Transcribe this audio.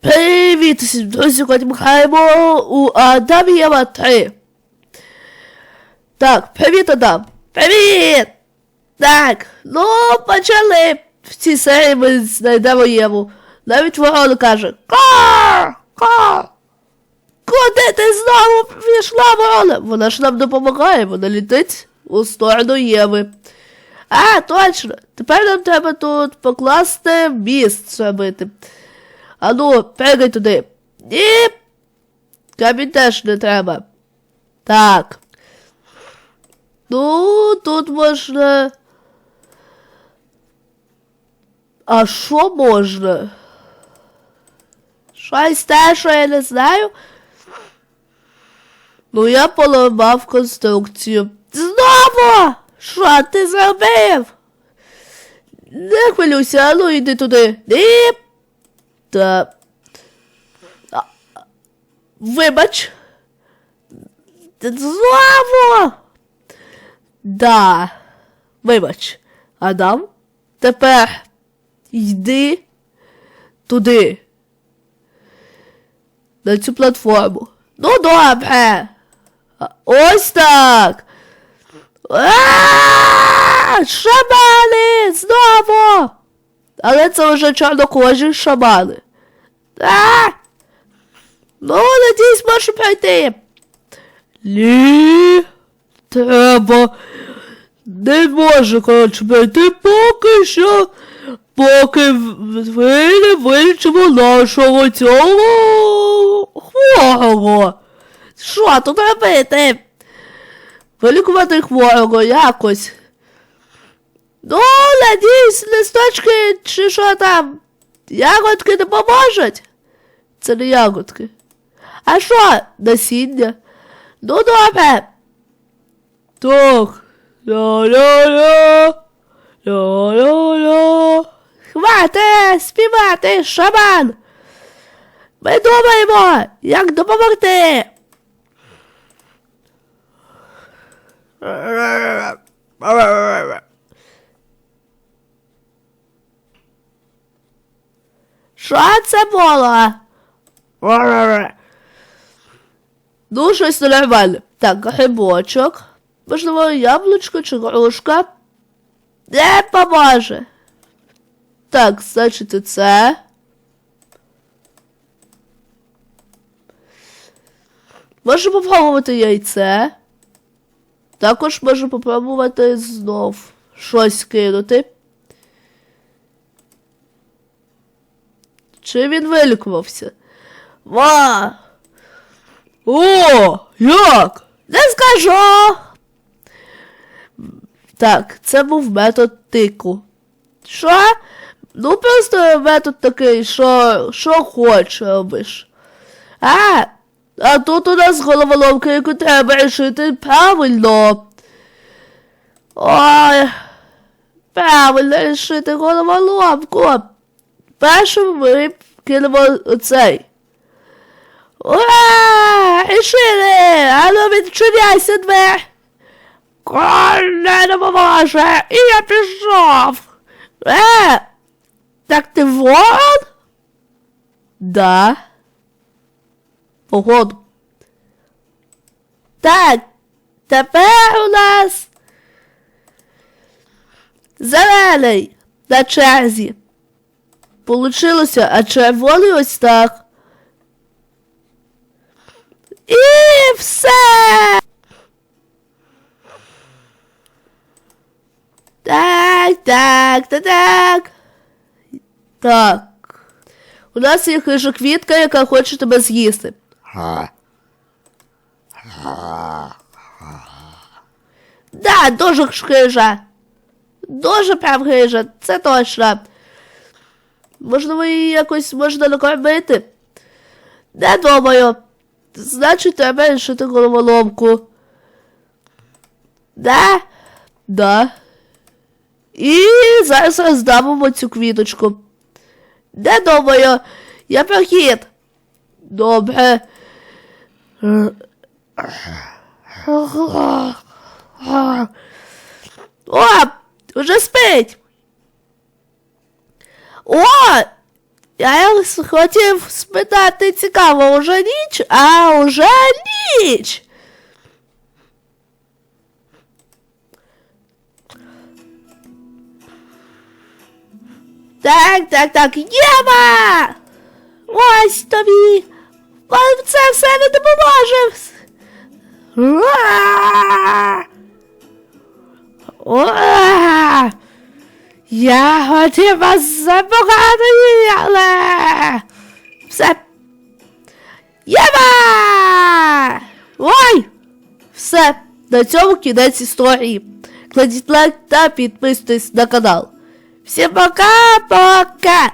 Привіт всім, друзі, сьогодні ми граємо у Адам і Єва 3. Так, привіт, Адам. Привіт! Так, ну, почали. В цій серії ми знайдемо Єву. Навіть ворона каже Ка! Ка! Куди ти знову пішла, ворона? Вона ж нам допомагає, вона літить у сторону Єви. А, точно! Тепер нам треба тут покласти міст зробити. А ну, пригай туди. Ні. Камінь теж не треба. Так. Ну, тут можна. А що можна? Щось те, що я не знаю. Ну, я поламав конструкцію. Знову! Що ти зробив? Не хвилюйся, а ну йди туди. Ні. Та. А, Вибач. Знову! Да. Вибач. Адам, тепер йди туди. На цю платформу. Ну добре. Ось так. А, Шамани! Знову! Але це вже чорнокожі шамани. А! Ну, надіюсь, можу пройти. Ні. Треба. Не можу, коротше, пройти поки що. Поки ви не вилічимо нашого цього хворого. Що тут робити? Вилікувати хворого якось. Ну, надіюсь, листочки чи що там. Ягодки не поможуть. Це не ягодки. А що, насіння? Ну добре. Так. Ля-ля-ля. Ля-ля-ля. Хвати співати, шаман. Ми думаємо, як допомогти. Що це було? Ну, щось нормальне. Так, грибочок. Можливо, яблучко чи грушка. Не поможе. Так, значить, це. Можу попробувати яйце. Також можу попробувати знов щось кинути. Чи він вилікувався? Ва! О, як? Не скажу. Так, це був метод тику. Що? Ну просто метод такий, що що хочеш робиш. А, а тут у нас головоломка, яку треба рішити правильно. Ой, правильно рішити головоломку. Перше ми кинемо оцей. Ура! Рішили! Ану відчиняйся двері! Коль не допоможе! І я пішов! Е! Так ти ворон? Да. Погоду. Так, тепер у нас зелений на черзі. Получилося, а червоний ось так. І все. Так, так, так, так. Так. У нас є хижа квітка, яка хоче тебе з'їсти. Да, дуже хижа. Дуже прям хижа, це точно. Можливо, її якось можна накормити? Не думаю. Значить, треба рішити головоломку. Да? Да. І зараз роздавимо цю квіточку. Не думаю, я прохід. Добре. О, вже спить. О! Я с- хотів спитати, цікаво, уже ніч, а уже ніч. Так, так, так, Єва! Ось тобі! Вам це все не допоможе! Уа! Уа! Я хотів вас запугати, але все. Єва! Ой! Все, на цьому кінець історії. Кладіть лайк та підписуйтесь на канал. Всім пока-пока!